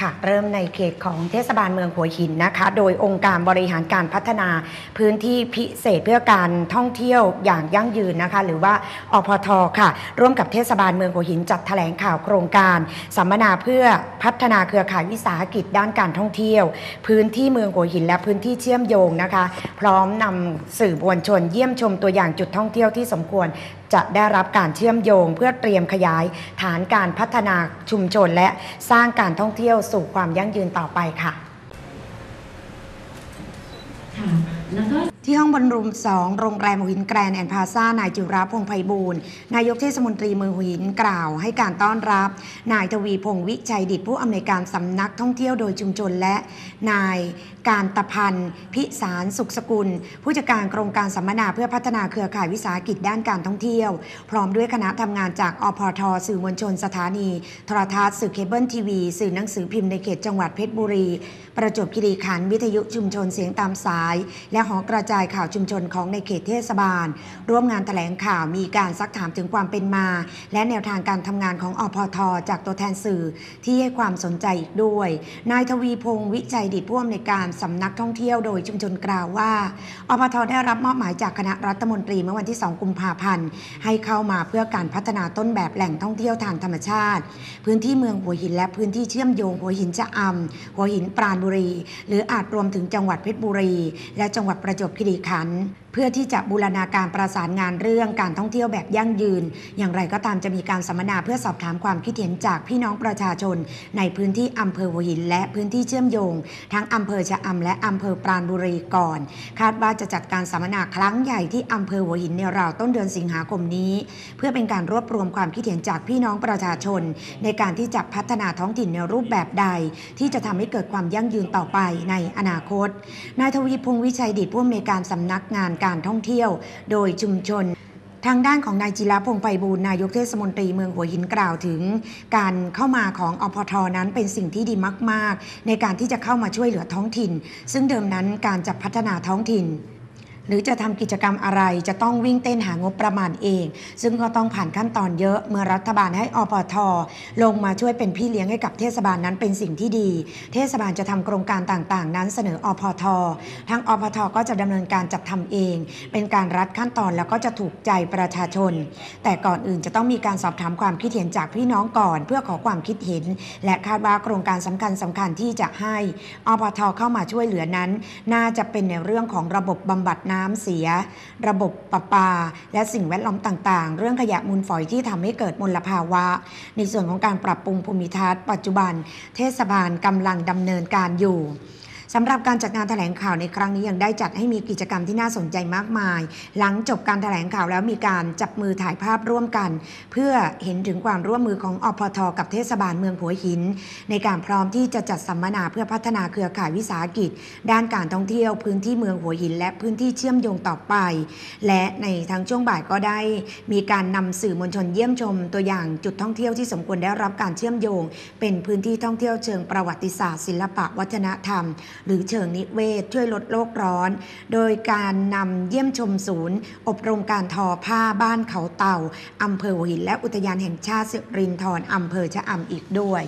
ค่ะ เริ่มในเขตของเทศบาลเมืองหัวหินนะคะ โดยองค์การบริหารการพัฒนาพื้นที่พิเศษเพื่อการท่องเที่ยวอย่างยั่งยืนนะคะ หรือว่าอพทค่ะ ร่วมกับเทศบาลเมืองหัวหินจัดแถลงข่าวโครงการสัมมนาเพื่อพัฒนาเครือข่ายวิสาหกิจด้านการท่องเที่ยว พื้นที่เมืองหัวหินและพื้นที่เชื่อมโยงนะคะ พร้อมนำสื่อมวลชนเยี่ยมชมตัวอย่างจุดท่องเที่ยวที่สมควรจะได้รับการเชื่อมโยงเพื่อเตรียมขยายฐานการพัฒนาชุมชนและสร้างการท่องเที่ยวสู่ความยั่งยืนต่อไปค่ะ แล้วก็ ที่ห้องบรรลุม2 โรงแรมหัวหินแกรนด์แอนด์พาซ่านายจิราพงไพบูลย์นายกเทศมนตรีเมืองหัวหินกล่าวให้การต้อนรับ นายทวีพงษ์วิชัยดิตผู้อำนวยการสำนักท่องเที่ยวโดยชุมชนและ นายการตะพันธ์พิสารสุขสกุล ผู้จัดการโครงการสัมมนาเพื่อพัฒนาเครือข่ายวิสาหกิจด้านการท่องเที่ยว พร้อมด้วยคณะทำงานจากอพทสื่อมวลชนสถานีโทรทัศน์สื่อเคเบิลทีวี สื่อหนังสือพิมพ์ในเขตจังหวัดเพชรบุรี ประจวบคีรีขันธ์วิทยุชุมชนเสียงตามสาย และหอกระจายายข่าวชุมชนของในเขตเทศบาล ร่วมงานแถลงข่าวมีการซักถามถึงความเป็นมา และแนวทางการทำงานของอพท จากตัวแทนสื่อที่ให้ความสนใจอีกด้วย นายทวีพงศ์วิจัยดิตผู้อำนวยการสำนักท่องเที่ยวโดยชุมชนกล่าวว่า อพทได้รับมอบหมายจากคณะรัฐมนตรีเมื่อวันที่ 2 กุมภาพันธ์ให้เข้ามาเพื่อการพัฒนาต้นแบบแหล่งท่องเที่ยวทางธรรมชาติ พื้นที่เมืองหัวหินและพื้นที่เชื่อมโยงหัวหินชะอำหัวหินปราณบุรี หรืออาจรวมถึงจังหวัดเพชรบุรี และจังหวัดประจวบคีรีขันธ์เพื่อที่จะบูรณาการประสานงานเรื่องการท่องเที่ยวแบบยั่งยืน อย่างไรก็ตามจะมีการสัมมนาเพื่อสอบถามความคิดเห็นจากพี่น้องประชาชน ในพื้นที่อำเภอหัวหิน และพื้นที่เชื่อมโยง ทั้งอำเภอชะอำและอำเภอปราณบุรีก่อน คาดว่าจะจัดการสัมมนาครั้งใหญ่ที่อำเภอหัวหินในราวต้นเดือนสิงหาคมนี้ เพื่อเป็นการรวบรวมความคิดเห็นจากพี่น้องประชาชน ในการที่จะพัฒนาท้องถิ่นในรูปแบบใด ที่จะทำให้เกิดความยั่งยืนต่อไปในอนาคตนายทวีพงศ์วิชัยดิตผู้อำนวยการสำนักงานการท่องเที่ยว โดยชุมชนทางด้านของนายจิรพงศ์ไพบูลนายกเทศมนตรีเมืองหัวหินกล่าวถึง การเข้ามาของอพทนั้นเป็นสิ่งที่ดีมาก ๆ ในการที่จะเข้ามาช่วยเหลือท้องถิ่น ซึ่งเดิมนั้นการจะพัฒนาท้องถิ่น หรือจะทำกิจกรรมอะไรจะต้องวิ่งเต้นหางบประมาณเอง ซึ่งก็ต้องผ่านขั้นตอนเยอะเมื่อรัฐบาลให้อปท ลงมาช่วยเป็นพี่เลี้ยงให้กับเทศบาลนั้นเป็นสิ่งที่ดี เทศบาลจะทำโครงการต่างๆ นั้นเสนออพททั้งอพทก็จะดำเนินการจัดทำเอง เป็นการรัดขั้นตอนแล้วก็จะถูกใจประชาชน แต่ก่อนอื่นจะต้องมีการสอบถามความคิดเห็นจากพี่น้องก่อน เพื่อขอความคิดเห็น และคาดว่าโครงการสำคัญสำคัญที่จะให้อพทเข้ามาช่วยเหลือนั้น น่าจะเป็นในเรื่องของระบบบำบัดน้ำเสีย ระบบประปา และสิ่งแวดล้อมต่างๆ เรื่องขยะมูลฝอยที่ทำให้เกิดมลภาวะ ในส่วนของการปรับปรุงภูมิทัศน์ปัจจุบัน เทศบาลกำลังดำเนินการอยู่ สำหรับการจัดงานแถลงข่าวในครั้งนี้ยังได้จัดให้มีกิจกรรมที่น่าสนใจมากมาย หลังจบการแถลงข่าวแล้วมีการจับมือถ่ายภาพร่วมกัน เพื่อเห็นถึงความร่วมมือของอพทกับเทศบาลเมืองหัวหิน ในการพร้อมที่จะจัดสัมมนาเพื่อพัฒนาเครือข่ายวิสาหกิจ ด้านการท่องเที่ยวพื้นที่เมืองหัวหิน และพื้นที่เชื่อมโยงต่อไป และในทั้งช่วงบ่ายก็ได้มีการนำสื่อมวลชนเยี่ยมชม ตัวอย่างจุดท่องเที่ยวที่สมควรได้รับการเชื่อมโยง เป็นพื้นที่ท่องเที่ยวเชิงประวัติศาสตร์ ศิลปะวัฒนธรรมหรือเชิงนิเวศช่วยลดโลกร้อน โดยการนำเยี่ยมชมศูนย์ อบรมการทอผ้าบ้านเขาเต่าอำเภอหัวหินและอุทยานแห่งชาติสิรินธรอำเภอชะอำอีกด้วย